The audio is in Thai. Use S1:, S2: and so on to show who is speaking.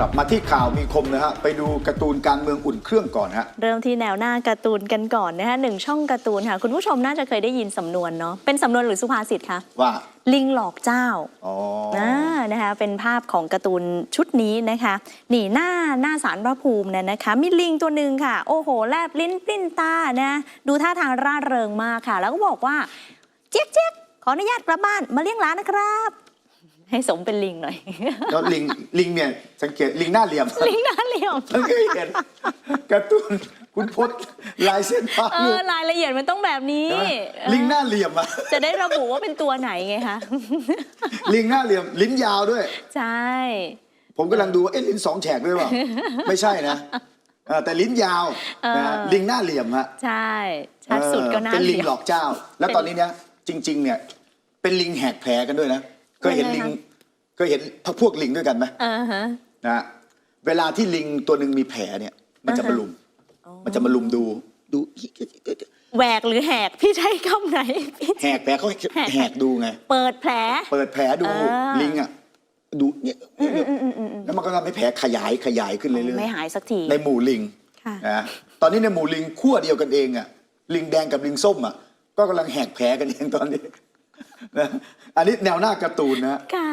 S1: กลับมาที่ข่าวมีคมนะฮะ ไปดูการ์ตูนการเมืองอุ่นเครื่องก่อนฮะ
S2: เริ่มที่แนวหน้าการ์ตูนกันก่อนนะคะหนึ่งช่องการ์ตูนค่ะ คุณผู้ชมน่าจะเคยได้ยินสำนวนเนาะ เป็นสำนวนหรือสุภาษิตคะ
S1: ว่า
S2: ลิงหลอกเจ้า
S1: อ๋อ
S2: นะนะคะ เป็นภาพของการ์ตูนชุดนี้นะคะ นี่หน้าหน้าสารพระภูมิเนี่ยนะคะ มีลิงตัวหนึ่งค่ะ โอ้โห แลบลิ้นปลิ้นตานะ ดูท่าทางร่าเริงมากค่ะ แล้วก็บอกว่าเจ๊ยกเจ๊ยกขออนุญาตกลับบ้านมาเลี้ยงหลานนะครับ ให้สมเป็นลิงหน่อย
S1: แล้วลิงลิงเนี่ยสังเกตลิงหน้าเหลี่ยม
S2: ลิงหน้าเหลี่ยม
S1: ฉันเคยเห็นการ์ตูนคุณพจน์ลายเส้นภาพ
S2: เอ
S1: ลู
S2: อกรายละเอียดมันต้องแบบนี้
S1: ใช่ไหม
S2: เออ
S1: ลิงหน้าเหลี่ยมอะ
S2: จะได้ระบุว่าเป็นตัวไหนไงคะ
S1: ลิงหน้าเหลี่ยม ลิ้นยาวด้วย
S2: ใช่
S1: ผมกำลังดูว่าเอ๊ะลิ้นสองแฉกด้วยเปล่า ไม่ใช่นะเออแต่ลิ้นยาวนะฮะลิงหน้าเหลี่ยมฮะ
S2: ใช่ ชัดสุดก็น่า
S1: เออเป็นลิง
S2: ยม
S1: หลอกเจ้า แล้วตอนนี้เนี่ยจริง ๆ เนี่ย เป็นลิงแหกแผลกันด้วยนะ เคยเห็นลิง
S2: ยังไงคะ
S1: เคยเห็นพวกลิงด้วยกันไหม
S2: อ่าฮะ
S1: นะฮะเวลาที่ลิงตัวหนึ่งมีแผลเนี่ย มันจะมาลุม มันจะมาลุมดูดู
S2: แหวกหรือแหกพี่ใช้คำไหนพี่
S1: แหกแผลเขาแหกดูไง
S2: เปิดแผล
S1: เปิดแผลดู
S2: อ่า
S1: ลิงอะดูเนี่ยแล้วมันก็ทำให้แผลขยายขยายขึ้นเรื่อย
S2: ไม่หายสักที
S1: ๆในหมู่ลิง
S2: ค่ะ
S1: นะตอนนี้ในหมู่ลิงขั้วเดียวกันเองอะลิงแดงกับลิงส้มอะก็กำลังแหกแผลกันเองตอนนี้ นะอันนี้แนวหน้าการ์ตูนนะ
S2: ค่ะ